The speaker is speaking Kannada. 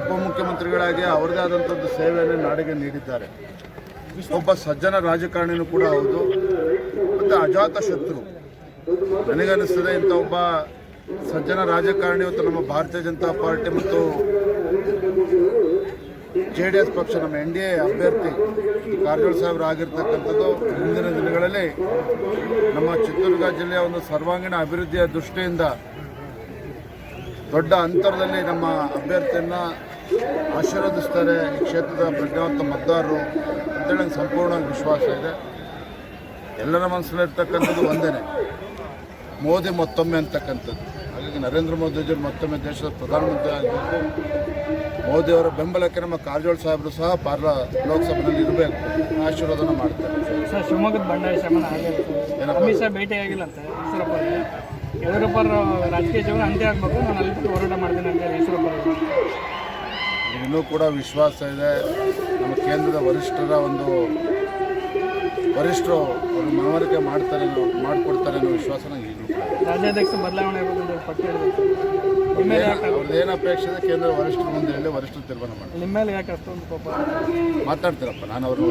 ಉಪಮುಖ್ಯಮಂತ್ರಿಗಳಾಗಿ ಅವರದೇ ಆದಂಥದ್ದು ಸೇವೆಯನ್ನು ನಾಡಿಗೆ ನೀಡಿದ್ದಾರೆ. ಒಬ್ಬ ಸಜ್ಜನ ರಾಜಕಾರಣಿನೂ ಕೂಡ ಹೌದು ಮತ್ತು ಅಜಾತ ಶತ್ರು. ನನಗನ್ನಿಸ್ತದೆ ಇಂಥ ಒಬ್ಬ ಸಜ್ಜನ ರಾಜಕಾರಣಿ ಇವತ್ತು ನಮ್ಮ ಭಾರತೀಯ ಜನತಾ ಪಾರ್ಟಿ ಮತ್ತು ಜೆ ಡಿ ಎಸ್ ಪಕ್ಷ, ನಮ್ಮ ಎನ್ ಡಿ ಎ ಅಭ್ಯರ್ಥಿ ಕಾರಜೋಳ ಸಾಹೇಬ್ರು ಆಗಿರ್ತಕ್ಕಂಥದ್ದು ಮುಂದಿನ ದಿನಗಳಲ್ಲಿ ನಮ್ಮ ಚಿತ್ರದುರ್ಗ ಜಿಲ್ಲೆಯ ಒಂದು ಸರ್ವಾಂಗೀಣ ಅಭಿವೃದ್ಧಿಯ ದೃಷ್ಟಿಯಿಂದ ದೊಡ್ಡ ಅಂತರದಲ್ಲಿ ನಮ್ಮ ಅಭ್ಯರ್ಥಿಯನ್ನು ಆಶೀರ್ವದಿಸ್ತಾರೆ ಈ ಕ್ಷೇತ್ರದ ಪ್ರಜ್ಞಾವಂತ ಮತದಾರರು ಅಂತೇಳಿ ಸಂಪೂರ್ಣ ವಿಶ್ವಾಸ ಇದೆ. ಎಲ್ಲರ ಮನಸ್ಸಲ್ಲಿರ್ತಕ್ಕಂಥದ್ದು ಒಂದೇ ಮೋದಿ ಮತ್ತೊಮ್ಮೆ ಅಂತಕ್ಕಂಥದ್ದು ಹಾಗಾಗಿ ನರೇಂದ್ರ ಮೋದಿಜಿಯವರು ಮತ್ತೊಮ್ಮೆ ದೇಶದ ಪ್ರಧಾನಮಂತ್ರಿ ಆಗಬೇಕು ಮೋದಿಯವರ ಬೆಂಬಲಕ್ಕೆ ನಮ್ಮ ಕಾರಜೋಳ ಸಾಹೇಬರು ಸಹ ಪಾರ್ಲ ಲೋಕಸಭೆಯಲ್ಲಿ ಇರಬೇಕು ಆಶೀರ್ವಾದನ ಮಾಡ್ತಾರೆ ಸರ್ ಶಿವಮೊಗ್ಗದ ಬಂಡಾಯ ಶಮನ? ಅಮಿತ್ ಶಾ ಭೇಟಿ ಆಗಿಲ್ಲ ಅಂತ ಈಶ್ವರಪ್ಪ ಯಡಿಯೂರಪ್ಪ ರಾಜಕೀಯ ಜೀವನ ಅಂತ್ಯ ಆಗಬೇಕು ನಾನು ಅಲ್ಲಿ ಬಿಟ್ಟು ಹೋರಾಟ ಮಾಡ್ತೀನಿ ಅಂತ ಅವರು. ಇನ್ನೂ ಕೂಡ ವಿಶ್ವಾಸ ಇದೆ ನಮ್ಮ ಕೇಂದ್ರದ ವರಿಷ್ಠರ ಒಂದು ವರಿಷ್ಠರು ಅವರು ಮನವರಿಕೆ ಮಾಡ್ತಾರೆ ಮಾಡಿಕೊಡ್ತಾರೆ ಅನ್ನೋ ವಿಶ್ವಾಸ ನಂಗೆ ಈಗಲೂ ಕೂಡ ಇದೆ. ರಾಜ್ಯಾಧ್ಯಕ್ಷ ಬದಲಾವಣೆ ಆಗಬೇಕು ಅಂತ ಹೇಳಿ ಪಟ್ಟು ಹೇಳಿದ್ರು ನಿಮ್ಮ ಮೇಲೆ ಯಾಕೆ ಅವ್ರದ್ದು ಏನು ಅಪೇಕ್ಷೆ ಇದೆ? ಕೇಂದ್ರ ವರಿಷ್ಠರು ಮುಂದೆ ಹೇಳಿ ವರಿಷ್ಠರು ತೀರ್ಮಾನ ಮಾಡಿ ನಿಮ್ಮ ಮೇಲೆ ಯಾಕೆ ಅಷ್ಟೊಂದು ಕೋಪ? ಮಾತಾಡ್ತೀರಪ್ಪ ನಾನು ಅವ್ರನ್ನ